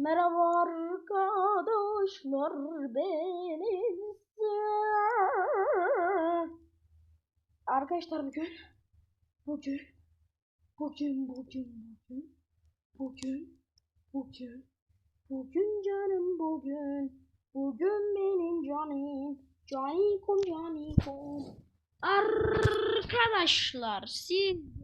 Merhaba arkadaşlar benim Arkadaşlar bugün bugün bugün bugün bugün bugün bugün bugün canım bugün bugün benim canım canikom canikom. Arkadaşlar siz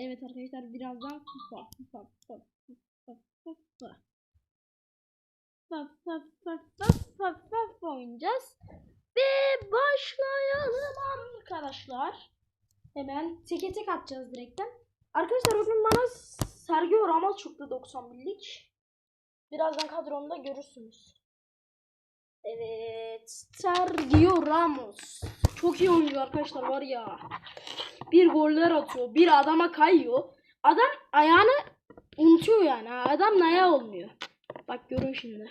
Evet arkadaşlar birazdan FIFA FIFA FIFA FIFA FIFA FIFA FIFA FIFA FIFA oynayacağız. Ve başlayalım arkadaşlar. Hemen teke tek atacağız direkten. Arkadaşlar bugün bana Sergio Ramos çıktı 91'lik. Birazdan kadromda görürsünüz. Evet. Sergio Ramos. Çok iyi oyuncu arkadaşlar var ya. Bir goller atıyor. Bir adama kayıyor. Adam ayağını unutuyor yani. Adam ayağı olmuyor. Bak görün şimdi.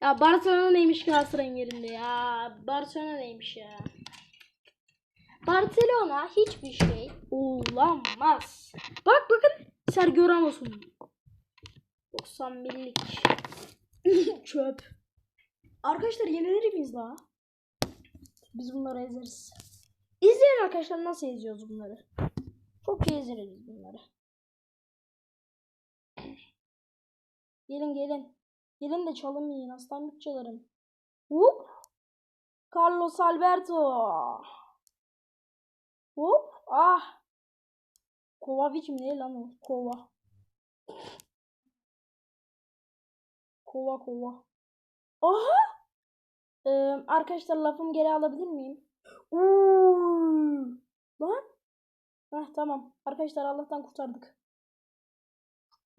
Ya Barcelona neymiş Galatasaray'ın yerinde ya. Barcelona neymiş ya. Barcelona hiçbir şey olamaz. Bak bakın Sergio Ramos'un 91'lik çöp. Arkadaşlar yenilir miyiz daha? Biz bunları ezeriz. İzleyin arkadaşlar nasıl eziyoruz bunları. Çok iyi ezeriz bunları. Gelin gelin. Gelin de çalım yiyin aslan bütçelerim. Hop. Carlos Alberto. Hop. Ah. Kovacic mi ne lan o? Kova. Kova kova. Aha. Ee, arkadaşlar lafımı geri alabilir miyim? Uuu. Lan. Heh tamam. Arkadaşlar Allah'tan kurtardık.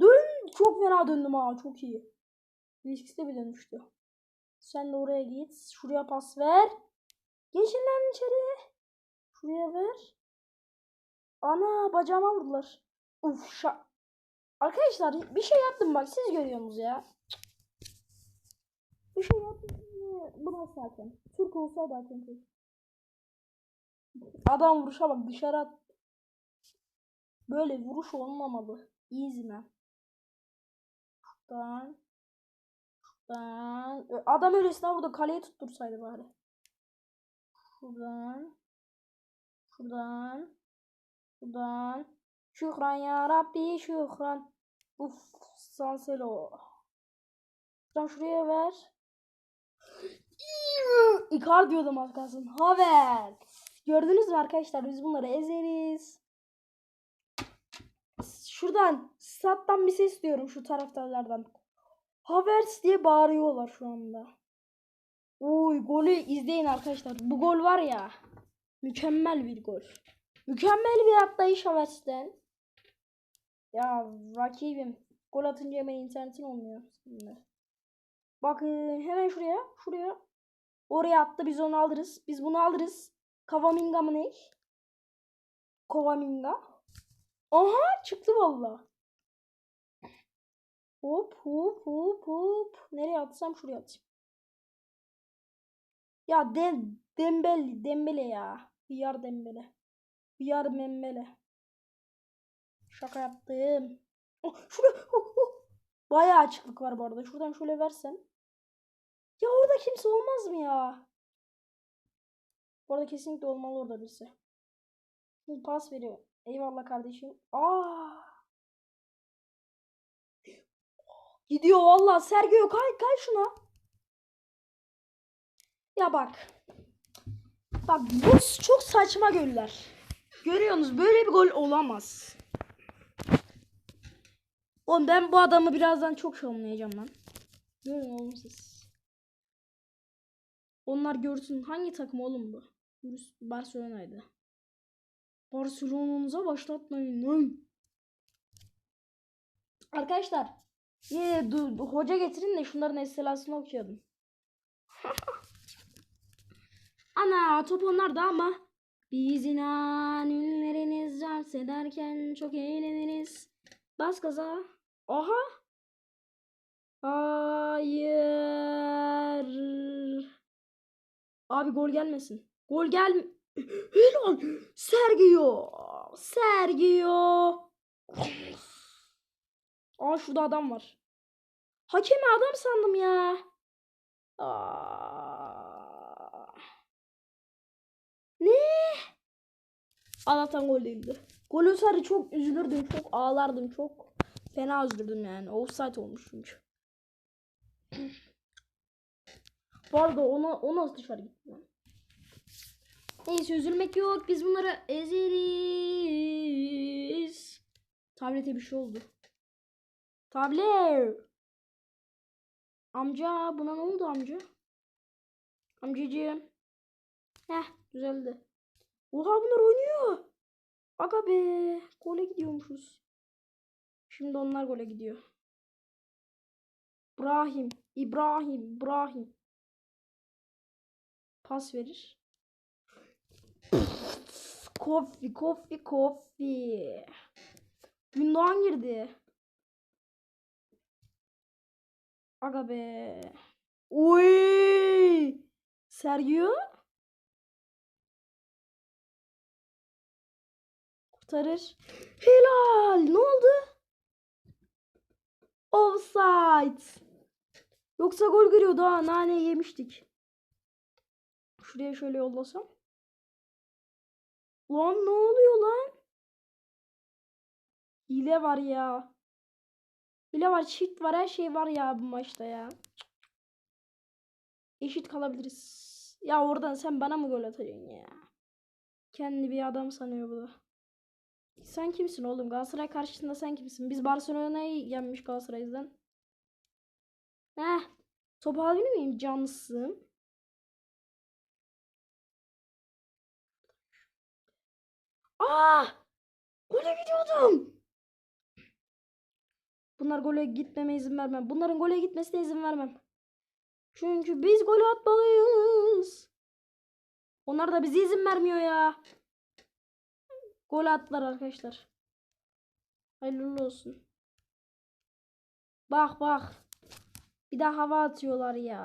Dön. Çok fena döndüm ha. Çok iyi. De bir dönmüştü. Sen de oraya git. Şuraya pas ver. Geçin lan içeri. Şuraya ver. Ana bacağıma vurdular. Uf şa. Arkadaşlar bir şey yaptım bak siz görüyorsunuz ya. Bir şey yaptım. Burası zaten. Türk olsa zaten Türk. Adam vuruşa bak dışarı at. Böyle vuruş olmamalı. Man. Şuradan. Şuradan. Adam öylesine vurdu. Kaleye tuttursaydı bari. Şuradan. Şuradan. Şuradan. Şükran ya Rabbi şükran. Uf Sanselo. Şuradan şuraya ver. İkar diyordum az kalsın. Haver. Gördünüz mü arkadaşlar biz bunları ezeriz. Şuradan stat'tan bir ses diyorum şu taraftarlardan. Havertz diye bağırıyorlar şu anda. Oy golü izleyin arkadaşlar. Bu gol var ya. Mükemmel bir gol. Mükemmel bir atlayış Havertz'ten. Ya rakibim. Gol atınca hemen internetin olmuyor. Şimdi. Bakın hemen şuraya. Şuraya. Oraya attı biz onu alırız. Biz bunu alırız. Kavaminga mı ne? Kovaminga. Aha çıktı valla. Hop hop hop hop. Nereye atsam şuraya atayım. Ya de, Dembele, Dembele ya. Hıyar Dembele. Hıyar Membele. Şaka yaptım. Oh, şuraya. Oh, oh. Bayağı açıklık var bu arada. Şuradan şöyle versem. Ya orada kimse olmaz mı ya? Bu arada kesinlikle olmalı orada birisi. Şimdi pas veriyor. Eyvallah kardeşim. Aa! Gidiyor valla. Sergio kay kay şuna. Ya bak. Bak bu çok saçma goller. Görüyorsunuz böyle bir gol olamaz. Oğlum ben bu adamı birazdan çok şovlayacağım lan. Görün oğlum siz. Onlar görsün hangi takım oğlum bu? Barcelona'ydı. Barcelona'nıza başlatmayın. Arkadaşlar ye, hoca getirin de şunların estelasını okuyalım. Ana top onlarda ama biz inan ünleriniz dans ederken çok eğleniriz. Bas gaza. Aha. Hayır. Abi gol gelmesin. Gol gel Helal. Sergio. Sergio. Aa şurada adam var. Hakemi adam sandım ya. Aa. Ne? Allah'tan gol değildi. Gol olsaydı çok üzülürdüm. Çok ağlardım. Çok fena üzülürdüm yani. Offside olmuş çünkü. Bu arada ona, o nasıl dışarı gitti lan? Neyse üzülmek yok. Biz bunları ezeriz. Tablete bir şey oldu. Tablet. Amca buna ne oldu amca? Amcacığım. Heh düzeldi. Oha bunlar oynuyor. Aga be. Gole gidiyormuşuz. Şimdi onlar gole gidiyor. İbrahim. İbrahim. İbrahim. Pas verir. Kofi, kofi, kofi. Gündoğan girdi. Aga be. Oy! Sergio? Kurtarır. Helal. Ne oldu? Offside. Yoksa gol giriyordu ha. Nane yemiştik. Şuraya şöyle yollasam. Lan ne oluyor lan? Hile var ya. Hile var, cheat var, her şey var ya bu maçta ya. Eşit kalabiliriz. Ya oradan sen bana mı gol atacaksın ya? Kendi bir adam sanıyor bu da. Sen kimsin oğlum? Galatasaray karşısında sen kimsin? Biz Barcelona'yı yenmiş Galatasaray'dan. Heh. Top alabilir miyim? Canlısın. Aa! Gole gidiyordum. Bunlar gole gitmeme izin vermem. Bunların gole gitmesine izin vermem. Çünkü biz gol atmalıyız. Onlar da bize izin vermiyor ya. Gol attılar arkadaşlar. Hayırlı olsun. Bak bak. Bir daha hava atıyorlar ya.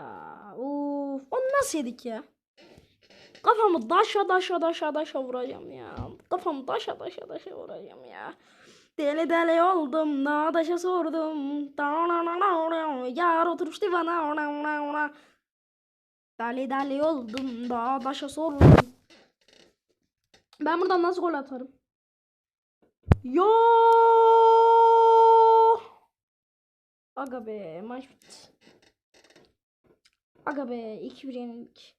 Uf, onu nasıl yedik ya? Kafamı daşa daşa daşa daşa vuracağım ya. Kafamı daşa daşa daşa vuracağım ya. Deli deli oldum, daşa sordum. Yar oturmuştu bana. Deli deli oldum, daşa sordum. Ben buradan nasıl gol atarım? Yo! Aga be, maç bitti. Aga be, 2-1 yenildik.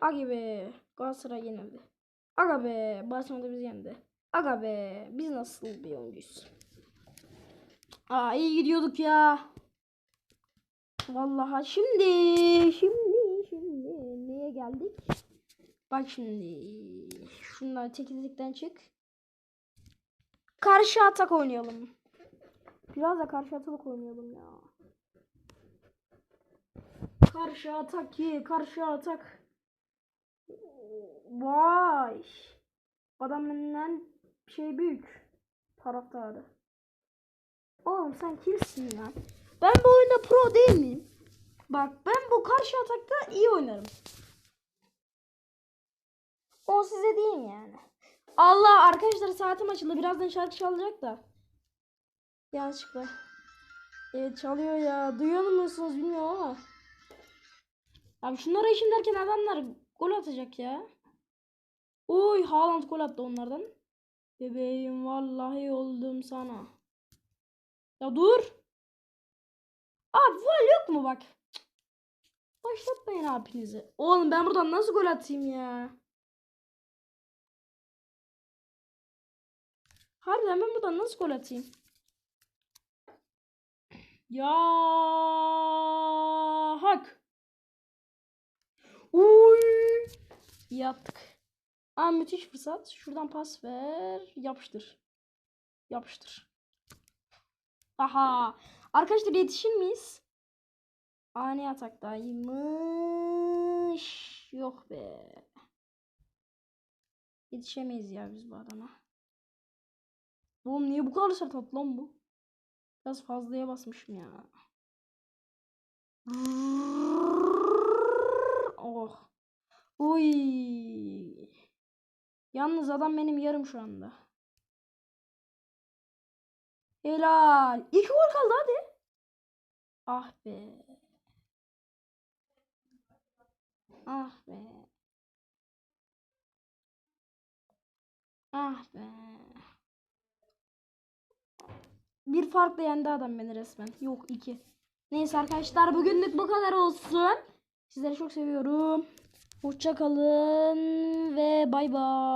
Aga be, Galatasaray yenildi. Aga be, Barcelona bizi yendi. Aga be, biz nasıl bir oyuncuyuz? Aa iyi gidiyorduk ya. Vallahi şimdi, şimdi, şimdi neye geldik? Bak şimdi, şundan çekirdekten çık. Karşı atak oynayalım. Biraz da karşı atak oynayalım ya. Karşı atak ki, karşı atak. Vay. Adam benden şey büyük. Taraftarı. Oğlum sen kimsin lan? Ben bu oyunda pro değil miyim? Bak ben bu karşı atakta iyi oynarım. O size diyeyim yani. Allah arkadaşlar saatim açıldı. Birazdan şarkı çalacak da. Yanlışlıkla. Evet çalıyor ya. Duyuyor musunuz bilmiyorum ama. Abi şunlara işim derken adamlar gol atacak ya. Oy Haaland gol attı onlardan. Bebeğim vallahi oldum sana. Ya dur. Abi gol yok mu bak. Başlatmayın abinizi. Oğlum ben buradan nasıl gol atayım ya? Harbiden ben buradan nasıl gol atayım? Ya hak. Uy. Yaptık. Aa müthiş fırsat. Şuradan pas ver. Yapıştır. Yapıştır. Aha. Arkadaşlar yetişir miyiz? Ani ataktaymış. Yok be. Yetişemeyiz ya biz bu adama. Oğlum niye bu kadar sert lan bu? Biraz fazlaya basmışım ya. Oh. Uy. Yalnız adam benim yarım şu anda. Helal. İki gol kaldı hadi. Ah be. Ah be. Ah be. Bir farkla yendi adam beni resmen. Yok iki. Neyse arkadaşlar bugünlük bu kadar olsun. Sizleri çok seviyorum. Hoşça kalın ve bay bay.